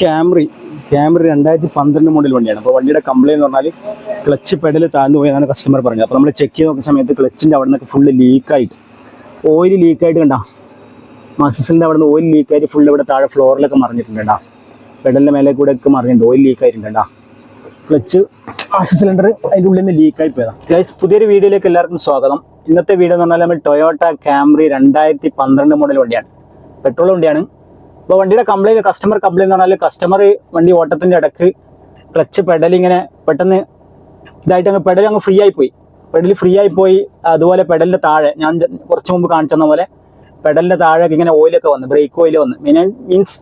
ക്യാമറി ക്യാമറി രണ്ടായിരത്തി പന്ത്രണ്ട് മോഡൽ വണ്ടിയാണ്. അപ്പോൾ വണ്ടിയുടെ കംപ്ലൈന്റ് എന്ന് പറഞ്ഞാൽ ക്ലച്ച് പെഡൽ താഴ്ന്നു പോയെന്നാണ് കസ്റ്റമർ പറഞ്ഞത്. അപ്പോൾ നമ്മൾ ചെക്ക് ചെയ്ത് നോക്കുന്ന സമയത്ത് ക്ലച്ചിന്റെ അവിടെ നിന്നൊക്കെ ഫുള്ള് ലീക്കായിട്ട് ഓയിൽ ലീക്കായിട്ട് കണ്ടാ? മസിലിന്റെ അവിടെ നിന്ന് ഓയിൽ ലീക്കായിട്ട് ഫുള്ള് ഇവിടെ താഴെ ഫ്ലോറിലൊക്കെ മറിഞ്ഞിട്ടുണ്ട് കേട്ടോ പെഡലിന്റെ മേലെ കൂടെ ഒക്കെ മറിഞ്ഞിട്ടുണ്ട്. ഓയിൽ ലീക്കായിട്ടുണ്ട് കേട്ടോ ക്ലച്ച് ആസ് സിലിണ്ടർ അതിന്റെ ഉള്ളിൽ നിന്ന് ലീക്കായി പോയതാണ് ഗൈസ് പുതിയൊരു വീഡിയോയിലേക്ക് എല്ലാവർക്കും സ്വാഗതം. ഇന്നത്തെ വീഡിയോ എന്ന് പറഞ്ഞാൽ നമ്മൾ ടൊയോട്ട ക്യാമറി രണ്ടായിരത്തി പന്ത്രണ്ട് മോഡൽ വണ്ടിയാണ്. പെട്രോൾ വണ്ടിയാണ്. അപ്പോൾ വണ്ടിയുടെ കംപ്ലൈന്റ് കസ്റ്റമർ കംപ്ലൈന്റ് എന്ന് പറഞ്ഞാൽ കസ്റ്റമർ വണ്ടി ഓട്ടത്തിന്റെ ഇടയ്ക്ക് ക്ലച്ച് പെഡൽ ഇങ്ങനെ പെട്ടെന്ന് ഇതായിട്ട് അങ്ങ് പെഡൽ അങ്ങ് ഫ്രീ ആയി പോയി പെഡൽ ഫ്രീ ആയി പോയി അതുപോലെ പെഡലിന്റെ താഴെ ഞാൻ കുറച്ച് മുമ്പ് കാണിച്ചെന്ന പോലെ പെഡലിന്റെ താഴെ ഇങ്ങനെ ഓയിലൊക്കെ വന്ന് ബ്രേക്ക് ഓയിൽ വന്ന്. മീൻ മീൻസ്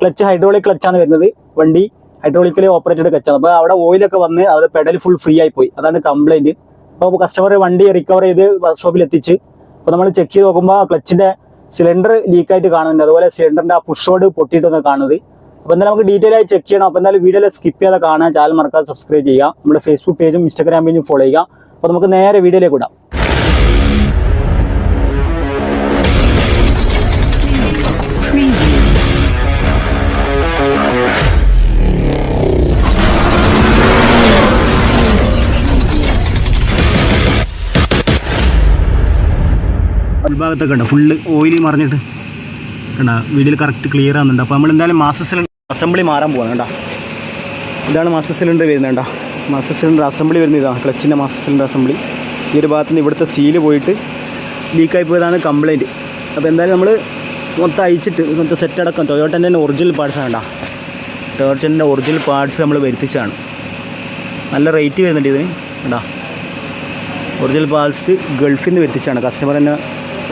ക്ലച്ച് ഹൈഡ്രോളിക് ക്ലച്ചാണ് വരുന്നത്. വണ്ടി ഹൈഡ്രോളിക്കലി ഓപ്പറേറ്റഡ് ക്ലച്ചാണ് അപ്പോൾ അവിടെ ഓയിലൊക്കെ വന്ന് അത് പെഡൽ ഫുൾ ഫ്രീ ആയി പോയി അതാണ് കംപ്ലൈന്റ് അപ്പോൾ കസ്റ്റമർ വണ്ടി റിക്കവർ ചെയ്ത് വർക്ക്ഷോപ്പിൽ എത്തിച്ച് അപ്പോൾ നമ്മൾ ചെക്ക് ചെയ്ത് നോക്കുമ്പോൾ ക്ലച്ചിന്റെ സിലിണ്ടർ ലീക്കായിട്ട് കാണുന്നുണ്ട്. അതുപോലെ സിലിണ്ടറിന്റെ ആ പുഷോട് പൊട്ടിയിട്ടൊക്കെ കാണുന്നത്. അപ്പോൾ എന്തായാലും നമുക്ക് ഡീറ്റെയിൽ ആയി ചെക്ക് ചെയ്യണം. അപ്പോൾ എന്തായാലും വീഡിയോയിൽ സ്കിപ്പ് ചെയ്യാതെ കാണാൻ ചാനൽ മറക്കാതെ സബ്സ്ക്രൈബ് ചെയ്യുക. നമ്മുടെ ഫേസ്ബുക്ക് പേജും ഇൻസ്റ്റാഗ്രാം പേജും ഫോളോ ചെയ്യുക. അപ്പോൾ നമുക്ക് നേരെ വീഡിയോയിലേക്ക് വിടാം. ഭാഗത്തൊക്കെ ഉണ്ട്. ഫുള്ള് ഓയിൽ മറിഞ്ഞിട്ട് കണ്ട വീഡിയോയിൽ കറക്റ്റ് ക്ലിയർ ആകുന്നുണ്ട് അപ്പോൾ നമ്മൾ എന്തായാലും മാസ സിലിണ്ടർ അസംബ്ലി മാറാൻ പോകണം കേട്ടോ ഇതാണ് മാസ സിലിണ്ടർ വരുന്നത് കേട്ടോ മാസ സിലിണ്ടർ അസംബ്ലി വരുന്നത് ഇതാണ് ക്ലച്ചിന്റെ മാസ സിലിണ്ടർ അസംബ്ലി ഈ ഒരു ഭാഗത്ത് നിന്ന് ഇവിടുത്തെ സീൽ പോയിട്ട് ലീക്കായി പോയതാണ് കംപ്ലയിന്റ് അപ്പോൾ എന്തായാലും നമ്മൾ മൊത്തം അയച്ചിട്ട് മൊത്തം സെറ്റ് അടക്കം ടൊയോട്ടന്റെ തന്നെ ഒറിജിനൽ പാർട്സ് ആണ് കേട്ടോ ടൊയോട്ടന്റെ ഒറിജിനൽ പാർട്സ് നമ്മൾ വരുത്തിച്ചാണ് നല്ല റേറ്റ് വരുന്നുണ്ട് ഇതിന് കേട്ടോ ഒറിജിനൽ പാർട്സ് ഗൾഫിൽ നിന്ന് വരുത്തിച്ചാണ് കസ്റ്റമർ തന്നെ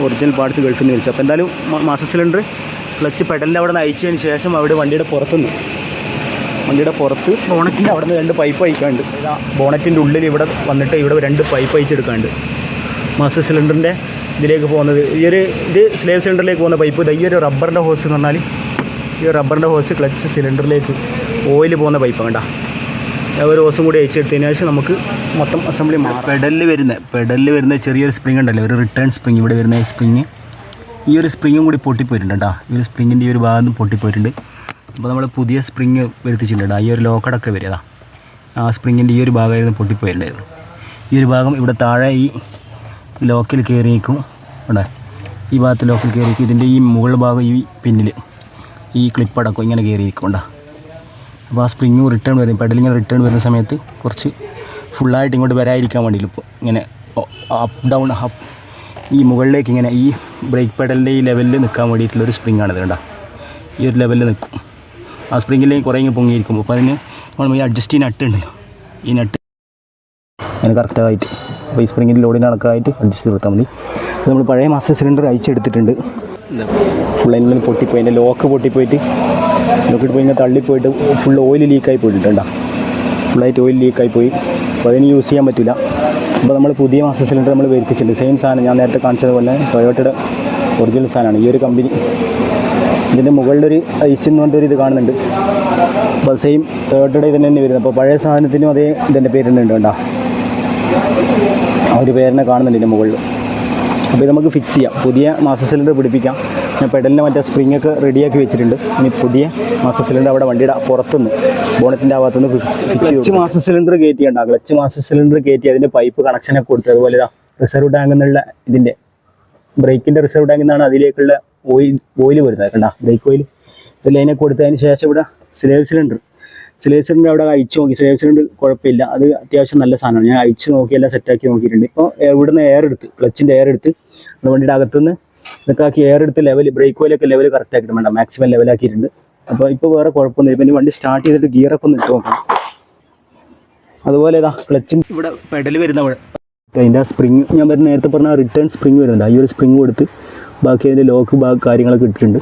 ഒറിജിനൽ പാർട്സ് ഗൾഫിൽ നിന്ന് വിളിച്ചു അപ്പോൾ എന്തായാലും മാസ്റ്റർ സിലിണ്ടർ ക്ലച്ച് പെഡലിന്റെ അവിടെ നിന്ന് അയച്ചതിന് ശേഷം അവിടെ വണ്ടിയുടെ പുറത്തുനിന്ന് വണ്ടിയുടെ പുറത്ത് ബോണറ്റിന്റെ അവിടെ നിന്ന് രണ്ട് പൈപ്പ് അയക്കാണ്ട്. ബോണറ്റിന്റെ ഉള്ളിൽ ഇവിടെ വന്നിട്ട് ഇവിടെ രണ്ട് പൈപ്പ് അയച്ചെടുക്കാണ്ട്. മാസ്റ്റർ സിലിണ്ടറിന്റെ ഇതിലേക്ക് പോകുന്നത്. ഈ ഒരു ഇത് സ്ലേവ് സിലിണ്ടറിലേക്ക് പോകുന്ന പൈപ്പ് ഇത്. ഈ ഒരു റബ്ബറിന്റെ ഹോസ് എന്ന് പറഞ്ഞാൽ ഈ റബ്ബറിന്റെ ഹോസ് ക്ലച്ച് സിലിണ്ടറിലേക്ക് ഓയിൽ പോകുന്ന പൈപ്പ് കണ്ട. ഒരു ദിവസം കൂടി അയച്ചെടുത്തതിന് ശേഷം നമുക്ക് മൊത്തം അസംബ്ലി മാറും. പെഡലിൽ വരുന്ന പെഡലിൽ വരുന്ന ചെറിയൊരു സ്പ്രിങ് ഉണ്ടല്ലോ ഒരു റിട്ടേൺ സ്പ്രിങ് ഇവിടെ വരുന്ന സ്പ്രിങ് ഈ ഒരു സ്പ്രിങ്ങും കൂടി പൊട്ടിപ്പോയിട്ടുണ്ട് കേട്ടോ. ഈ ഒരു സ്പ്രിങ്ങിന്റെ ഈ ഒരു ഭാഗം പൊട്ടിപ്പോയിട്ടുണ്ട്. അപ്പോൾ നമ്മൾ പുതിയ സ്പ്രിങ് വരുത്തിച്ചിട്ടുണ്ട് ഈ ഒരു ലോക്കടൊക്കെ വരികതാ ആ സ്പ്രിങ്ങിന്റെ ഈ ഒരു ഭാഗമായിരുന്നു പൊട്ടിപ്പോയിട്ടുണ്ടായിരുന്നു ഈ ഒരു ഭാഗം ഇവിടെ താഴെ ഈ ലോക്കിൽ കയറി നിൽക്കും ഇവിടെ ഈ ഭാഗത്ത് ലോക്കിൽ കയറി നിൽക്കും ഇതിന്റെ ഈ മുകൾ ഭാഗം ഈ പിന്നിൽ ഈ ക്ലിപ്പടക്കം ഇങ്ങനെ കയറി നിൽക്കും കേട്ടോ. അപ്പോൾ ആ സ്പ്രിങ്ങും റിട്ടേൺ വരും പെഡലിങ്ങനെ റിട്ടേൺ വരുന്ന സമയത്ത് കുറച്ച് ഫുള്ളായിട്ട് ഇങ്ങോട്ട് വരാതിരിക്കാൻ വേണ്ടിയിട്ട് ഇപ്പോൾ ഇങ്ങനെ അപ്പ് ഡൗൺ അപ്പ് ഈ മുകളിലേക്ക് ഇങ്ങനെ ഈ ബ്രേക്ക് പെഡലിന്റെ ഈ ലെവലിൽ നിൽക്കാൻ വേണ്ടിയിട്ടുള്ളൊരു സ്പ്രിങ് ആണിത് കണ്ട. ഈ ഒരു ലെവലിൽ നിൽക്കും ആ സ്പ്രിങ്ങിലേക്ക് കുറേ ഇങ്ങനെ പൊങ്ങിയിരിക്കും അപ്പോൾ അതിന് നമ്മൾ ഈ അഡ്ജസ്റ്റ് ഈ നട്ട് ഉണ്ടല്ലോ. ഈ നട്ട് അങ്ങനെ കറക്റ്റായിട്ട് അപ്പോൾ ഈ സ്പ്രിങ്ങിന്റെ ലോഡിന് കണക്കായിട്ട് അഡ്ജസ്റ്റ് ചെയ്ത് കൊടുത്താൽ മതി. നമ്മൾ പഴയ മാസ്റ്റർ സിലിണ്ടർ അയച്ചെടുത്തിട്ടുണ്ട് ഫുൾ അതിനുള്ളിൽ പൊട്ടിപ്പോയി. അതിന്റെ ലോക്ക് പൊട്ടിപ്പോയിട്ട് ലോക്കിട്ട് പോയി ഇങ്ങനെ തള്ളിപ്പോയിട്ട് ഫുൾ ഓയിൽ ലീക്കായി പോയിട്ടുണ്ടോ? ഫുള്ളായിട്ട് ഓയിൽ ലീക്കായി പോയി. അപ്പോൾ അതിന് യൂസ് ചെയ്യാൻ പറ്റില്ല അപ്പോൾ നമ്മൾ പുതിയ മാസ്റ്റർ സിലിണ്ടർ നമ്മൾ വരുത്തിച്ചിട്ടുണ്ട് സെയിം സാധനം ഞാൻ നേരത്തെ കാണിച്ചതുപോലെ ടൊയോട്ടയുടെ ഒറിജിനൽ സാധനമാണ്. ഈ ഒരു കമ്പനി ഇതിന്റെ മുകളിലൊരു ഐസ് എന്ന് പറഞ്ഞൊരു ഇത് കാണുന്നുണ്ട്. അപ്പോൾ സെയിം ടൊയോട്ടയുടെ ഇതിന് തന്നെ വരുന്നത്. അപ്പോൾ പഴയ സാധനത്തിനും അതേ ഇതിന്റെ പേരുണ്ട് കേട്ടോ ആ ഒരു പേരിനെ കാണുന്നുണ്ട് ഇതിന്റെ മുകളിൽ അപ്പോൾ ഇത് നമുക്ക് ഫിക്സ് ചെയ്യാം. പുതിയ മാസ്റ്റർ സിലിണ്ടർ പിടിപ്പിക്കാം. ഞാൻ പെഡലിന്റെ മറ്റേ സ്പ്രിങ്ങൊക്കെ റെഡിയാക്കി വെച്ചിട്ടുണ്ട്. ഇനി പുതിയ മാസ്റ്റർ സിലിണ്ടർ അവിടെ വണ്ടിയുടെ പുറത്തുനിന്ന് ബോണറ്റിന്റെ ഭാഗത്തുനിന്ന് fix fix clutch master cylinder കയറ്റിയുണ്ട്? Clutch master cylinder കയറ്റി അതിന്റെ പൈപ്പ് കണക്ഷനൊക്കെ കൊടുത്തു അതുപോലെ റിസർവ് ടാങ്ക് എന്നുള്ള ഇതിന്റെ ബ്രേക്കിന്റെ റിസർവ് ടാങ്കിൽ നിന്നാണ് അതിലേക്കുള്ള ഓയിൽ ഓയിൽ വരുന്നത്. കണ്ട? ബ്രേക്ക് ഓയിൽ ഇത് ലൈനെ കൊടുത്തതിന് ശേഷം ഇവിടെ സിലേവ് സിലിണ്ടർ സിലേവ് സിലിണ്ടർ അവിടെ അഴിച്ച് നോക്കി. സിലേവ് സിലിണ്ടർ കുഴപ്പമില്ല. അത് അത്യാവശ്യം നല്ല സാധനമാണ്. ഞാൻ അഴിച്ച് നോക്കി എല്ലാം സെറ്റാക്കി നോക്കിയിട്ടുണ്ട്. ഇപ്പോൾ ഇവിടുന്ന് എയർ എടുത്ത് ക്ലച്ചിന്റെ എയർ എടുത്ത് അത് വണ്ടിയുടെ അകത്തുനിന്ന് ഇതൊക്കെ ആക്കി എയർ എടുത്ത് ലെവൽ ബ്രേക്ക് ഓയിലൊക്കെ ലെവൽ കറക്റ്റ് ആക്കിയിട്ട് വേണ്ട. മാക്സിമം ലെവലാക്കിയിട്ടുണ്ട് അപ്പോൾ ഇപ്പോൾ വേറെ കുഴപ്പമൊന്നും ഇപ്പം ഇനി വണ്ടി സ്റ്റാർട്ട് ചെയ്തിട്ട് ഗിയറൊക്കെ ഒന്ന് ഇട്ട് നോക്കണം. അതുപോലെ ഇതാ ക്ലച്ച് ഇവിടെ പെഡൽ വരുന്ന ഇവിടെ അതിന്റെ ആ സ്പ്രിങ് ഞാൻ പറഞ്ഞ നേരത്തെ പറഞ്ഞ റിട്ടേൺ സ്പ്രിങ് വരുന്നുണ്ട്. ഈ ഒരു സ്പ്രിങ് കൊടുത്ത് ബാക്കി അതിന്റെ ലോക്ക് ബാഗ് കാര്യങ്ങളൊക്കെ ഇട്ടിട്ടുണ്ട്.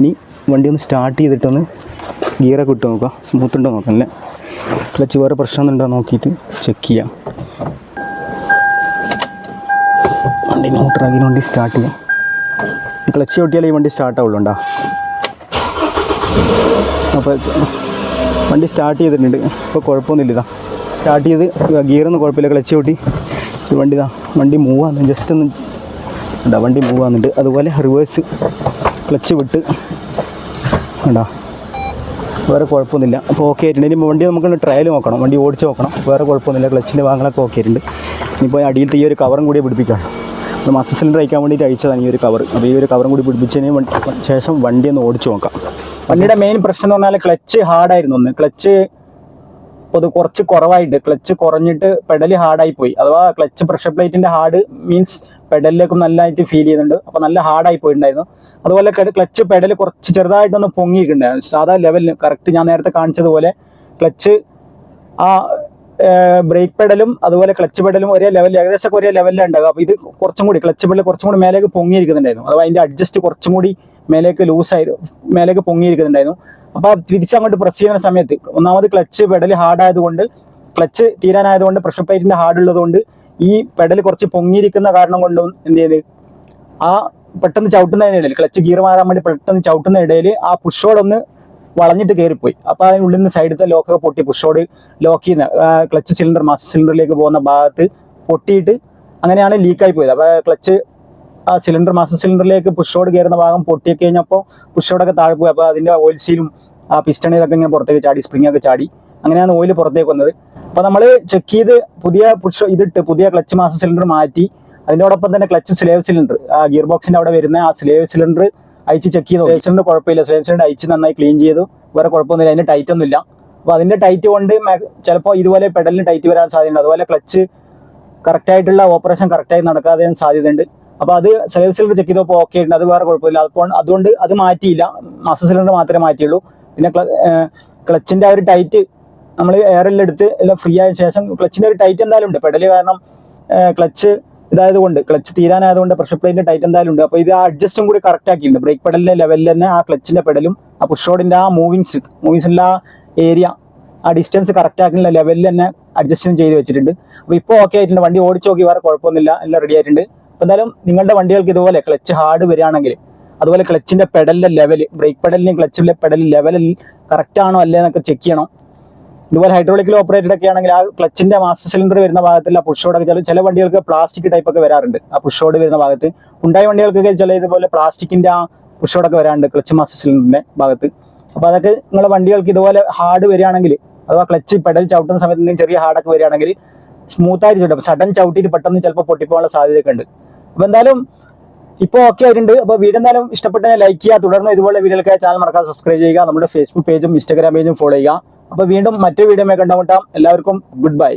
ഇനി വണ്ടി ഒന്ന് സ്റ്റാർട്ട് ചെയ്തിട്ടൊന്ന് ഗിയറൊക്കെ ഇട്ട് നോക്കാം. സ്മൂത്ത് ഉണ്ടോ നോക്കാം അല്ലേ? ക്ലച്ച് വേറെ പ്രശ്നമൊന്നുണ്ടോ നോക്കിയിട്ട് ചെക്ക് ചെയ്യാം. വണ്ടി ന്യൂട്രാക്കിന് വണ്ടി സ്റ്റാർട്ട് ചെയ്യാം. ക്ലച്ച് ചവിട്ടിയാൽ ഈ വണ്ടി സ്റ്റാർട്ട് ആവുള്ളൂ അപ്പോൾ വണ്ടി സ്റ്റാർട്ട് ചെയ്തിട്ടുണ്ട്. ഇപ്പോൾ കുഴപ്പമൊന്നുമില്ല ഇതാ സ്റ്റാർട്ട് ചെയ്ത് ഗിയറൊന്നും കുഴപ്പമില്ല. ക്ലച്ച് ചവിട്ടി ഈ വണ്ടി ഇതാ വണ്ടി മൂവ് ആകുന്നു ജസ്റ്റ് ഒന്ന് ഉണ്ടാ വണ്ടി മൂവ് ആകുന്നുണ്ട് അതുപോലെ റിവേഴ്സ് ക്ലച്ച് വിട്ട് ഉണ്ടാ വേറെ കുഴപ്പമൊന്നുമില്ല. അപ്പോൾ ഓക്കെ ആയിട്ടുണ്ട്. ഇനി വണ്ടി നമുക്ക് ട്രയൽ നോക്കണം. വണ്ടി ഓടിച്ച് നോക്കണം. വേറെ കുഴപ്പമൊന്നുമില്ല. ക്ലച്ചിന്റെ ഭാഗങ്ങളൊക്കെ ഓക്കെ ആയിട്ടുണ്ട്. ഇനിയിപ്പോൾ അടിയിലത്തെ ഈ ഒരു കവറും കൂടി പിടിപ്പിക്കണം അപ്പോൾ മാസ്റ്റർ സിലിണ്ടർ അയക്കാൻ വേണ്ടിയിട്ട് അയച്ചതാണ് ഈ ഒരു കവർ അപ്പോൾ ഈ ഒരു കവറും കൂടി പിടിപ്പിച്ചതിന് ശേഷം വണ്ടി ഒന്ന് ഓടിച്ചു നോക്കാം. വണ്ടിയുടെ മെയിൻ പ്രശ്നം എന്ന് പറഞ്ഞാൽ ക്ലച്ച് ഹാർഡായിരുന്നു ഒന്ന് ക്ലച്ച് അത് കുറച്ച് കുറവായിട്ട് ക്ലച്ച് കുറഞ്ഞിട്ട് പെഡൽ ഹാർഡായി പോയി. അഥവാ ക്ലച്ച് പ്രഷർ പ്ലേറ്റിന്റെ ഹാർഡ് മീൻസ് പെഡലിലേക്കും നല്ലതായിട്ട് ഫീൽ ചെയ്യുന്നുണ്ട്. അപ്പോൾ നല്ല ഹാർഡായി പോയിട്ടുണ്ടായിരുന്നു. അതുപോലെ ക്ലച്ച് പെഡൽ കുറച്ച് ചെറുതായിട്ടൊന്ന് പൊങ്ങിയിട്ടുണ്ടായിരുന്നു സാധാ ലെവലിൽ കറക്റ്റ് ഞാൻ നേരത്തെ കാണിച്ചതുപോലെ ക്ലച്ച് ആ ബ്രേക്ക് പെഡലും അതുപോലെ ക്ലച്ച് പെഡലും ഒരേ ലെവലിൽ ഏകദേശം ഒരേ ലെവലിലാണ് ഉണ്ടാകുക അപ്പോൾ ഇത് കുറച്ചും കൂടി ക്ലച്ച് പെഡൽ കുറച്ചും കൂടി മേലേക്ക് പൊങ്ങിയിരിക്കുന്നുണ്ടായിരുന്നു. അഥവാ അതിന്റെ അഡ്ജസ്റ്റ് കുറച്ചും കൂടി മേലേക്ക് ലൂസായി മേലേക്ക് പൊങ്ങിയിരിക്കുന്നുണ്ടായിരുന്നു. അപ്പോൾ തിരിച്ചങ്ങോട്ട് പ്രസ് ചെയ്യുന്ന സമയത്ത് ഒന്നാമത് ക്ലച്ച് പെഡൽ ഹാർഡ് ആയതുകൊണ്ട് ക്ലച്ച് തീരാനായതുകൊണ്ട് പ്രഷർ പ്ലേറ്റിന്റെ ഹാർഡ് ഉള്ളതുകൊണ്ട് ഈ പെഡൽ കുറച്ച് പൊങ്ങിയിരിക്കുന്ന കാരണം കൊണ്ടും എന്ത് ചെയ്ത്? ആ പെട്ടെന്ന് ചവിട്ടുന്നതിനിടയിൽ ക്ലച്ച് ഗിയർ മാറാൻ വേണ്ടി പെട്ടെന്ന് ചവിട്ടുന്ന ആ പുഷോടൊന്ന് വളഞ്ഞിട്ട് കയറിപ്പോയി. അപ്പോൾ അതിനുള്ളിൽ നിന്ന് സൈഡിലത്തെ ലോക്കൊക്കെ പൊട്ടി. പുഷോട് ലോക്ക് ചെയ്യുന്ന ക്ലച്ച് സിലിണ്ടർ മാസ്റ്റർ സിലിണ്ടറിലേക്ക് പോകുന്ന ഭാഗത്ത് പൊട്ടിയിട്ട് അങ്ങനെയാണ് ലീക്കായി പോയത്. അപ്പോൾ ക്ലച്ച് ആ സിലിണ്ടർ മാസ്റ്റർ സിലിണ്ടറിലേക്ക് പുഷോട് കയറുന്ന ഭാഗം പൊട്ടിയൊക്കെ കഴിഞ്ഞപ്പോൾ പുഷോടൊക്കെ താഴെ പോയി. അപ്പോൾ അതിന്റെ ഓയിൽ സീലും ആ പിസ്റ്റൺ ഇതൊക്കെ ഇങ്ങനെ പുറത്തേക്ക് ചാടി സ്പ്രിംഗ് ഒക്കെ ചാടി. അങ്ങനെയാണ് ഓയിൽ പുറത്തേക്ക് വന്നത്. അപ്പോൾ നമ്മൾ ചെക്ക് ചെയ്ത് പുതിയ പുഷ് ഇതിട്ട് പുതിയ ക്ലച്ച് മാസ്റ്റർ സിലിണ്ടർ മാറ്റി. അതിനോടൊപ്പം തന്നെ ക്ലച്ച് സ്ലേവ് സിലിണ്ടർ ആ ഗിയർ ബോക്സിന്റെ അവിടെ വരുന്ന ആ സ്ലേവ് സിലിണ്ടർ അയച്ച് ചെക്ക് ചെയ്തു. സിലിണ്ടർ കുഴപ്പമില്ല. സിലിണ്ടർ അയച്ച് നന്നായി ക്ലീൻ ചെയ്തു. വേറെ കുഴപ്പമൊന്നുമില്ല. അതിന്റെ ടൈറ്റ് ഒന്നുമില്ല. അപ്പോൾ അതിന്റെ ടൈറ്റ് കൊണ്ട് ചിലപ്പോൾ ഇതുപോലെ പെഡലിന് ടൈറ്റ് വരാൻ സാധ്യതയുണ്ട്. അതുപോലെ ക്ലച്ച് കറക്റ്റ് ആയിട്ടുള്ള ഓപ്പറേഷൻ കറക്റ്റായി നടക്കാതെ സാധ്യതയുണ്ട്. അപ്പോൾ അത് സെലവ് സിലിണ്ടർ ചെക്ക് ചെയ്തപ്പോൾ ഓക്കെ ഉണ്ട്. അത് വേറെ കുഴപ്പമില്ല. അപ്പോൾ അതുകൊണ്ട് അത് മാറ്റിയില്ല. മാസ്റ്റർ സിലിണ്ടർ മാത്രമേ മാറ്റിയുള്ളൂ. പിന്നെ ക്ലച്ചിന്റെ ആ ഒരു ടൈറ്റ് നമ്മൾ എയറിലെടുത്ത് എല്ലാം ഫ്രീ ആയ ശേഷം ക്ലച്ചിന്റെ ഒരു ടൈറ്റ് എന്തായാലും ഉണ്ട്. പെഡൽ കാരണം ക്ലച്ച് ഇതായത് കൊണ്ട് ക്ലച്ച് തീരാനായതുകൊണ്ട് പ്രഷർ പ്ലേറ്റിന്റെ ടൈറ്റ് എന്തായാലും ഉണ്ട്. അപ്പോൾ ഇത് ആ അഡ്ജസ്റ്റും കൂടി കറക്റ്റ് ആക്കിയിട്ടുണ്ട്. ബ്രേക്ക് പെഡലിന്റെ ലെവലിൽ തന്നെ ആ ക്ലച്ചിന്റെ പെഡലും ആ പുഷോഡിന്റെ ആ മൂവിങ്സ് മൂവിങ്സിന്റെ ആ ഏരിയ ആ ഡിസ്റ്റൻസ് കറക്റ്റ് ആക്കുന്ന ലെവലിൽ തന്നെ അഡ്ജസ്റ്റ് ചെയ്ത് വെച്ചിട്ടുണ്ട്. അപ്പോൾ ഇപ്പോൾ ഓക്കെ ആയിട്ടുണ്ട്. വണ്ടി ഓടിച്ച് നോക്കി വേറെ കുഴപ്പമൊന്നുമില്ല. എല്ലാം റെഡി ആയിട്ടുണ്ട്. അപ്പോൾ എന്തായാലും നിങ്ങളുടെ വണ്ടികൾക്ക് ഇതുപോലെ ക്ലച്ച് ഹാർഡ് വരികയാണെങ്കിൽ അതുപോലെ ക്ലച്ചിന്റെ പെഡലിന്റെ ലെവൽ ബ്രേക്ക് പെഡലിന്റെയും ക്ലച്ചിന്റെ പെഡൽ ലെവലിൽ കറക്റ്റ് ആണോ അല്ലേ എന്നൊക്കെ ചെക്ക് ചെയ്യണം. ഇതുപോലെ ഹൈഡ്രോളിക്കൽ ഓപ്പറേറ്റഡ് ഒക്കെ ആണെങ്കിൽ ആ ക്ലച്ചിന്റെ മാസ്റ്റർ സിലിണ്ടർ വരുന്ന ഭാഗത്തിൽ ആ പുഷോടൊക്കെ ചില ചില വണ്ടികൾക്ക് പ്ലാസ്റ്റിക് ടൈപ്പ് ഒക്കെ വരാറുണ്ട്. ആ പുഷോട് വരുന്ന ഭാഗത്ത്. ഉണ്ടായ വണ്ടികൾക്കൊക്കെ ചില ഇതുപോലെ പ്ലാസ്റ്റിക്കിന്റെ ആ പുഷോടൊക്കെ വരാറുണ്ട് ക്ലച്ച് മാസ്റ്റർ സിലിണ്ടറിന്റെ ഭാഗത്ത്. അപ്പോൾ അതൊക്കെ നിങ്ങളുടെ വണ്ടികൾക്ക് ഇതുപോലെ ഹാർഡ് വരികയാണെങ്കിൽ അഥവാ ക്ലച്ച് പെഡൽ ചവിട്ടുന്ന സമയത്ത് എന്തെങ്കിലും ചെറിയ ഹാർഡൊക്കെ വരികയാണെങ്കിൽ സ്മൂത്ത് ആയിട്ട് ചവിട്ടും. സഡൻ ചവിട്ടിയിട്ട് പെട്ടെന്ന് ചിലപ്പോൾ പൊട്ടിപ്പോകാനുള്ള സാധ്യതയൊക്കെ ഉണ്ട്. അപ്പോൾ എന്തായാലും ഇപ്പോൾ ഓക്കെ ആയിട്ടുണ്ട്. അപ്പോൾ വീഡിയോ എന്തായാലും ഇഷ്ടപ്പെട്ട ലൈക്ക് ചെയ്യുക. തുടർന്ന് ഇതുപോലെ വീഡിയോകൾക്ക് ചാനൽ മറക്കാതെ സബ്സ്ക്രൈബ് ചെയ്യുക. നമ്മുടെ ഫേസ്ബുക്ക് പേജും ഇൻസ്റ്റാഗ്രാം പേജും ഫോളോ ചെയ്യുക. അപ്പോൾ വീണ്ടും മറ്റൊരു വീഡിയോ കണ്ടുമുട്ടാം. എല്ലാവർക്കും ഗുഡ് ബൈ.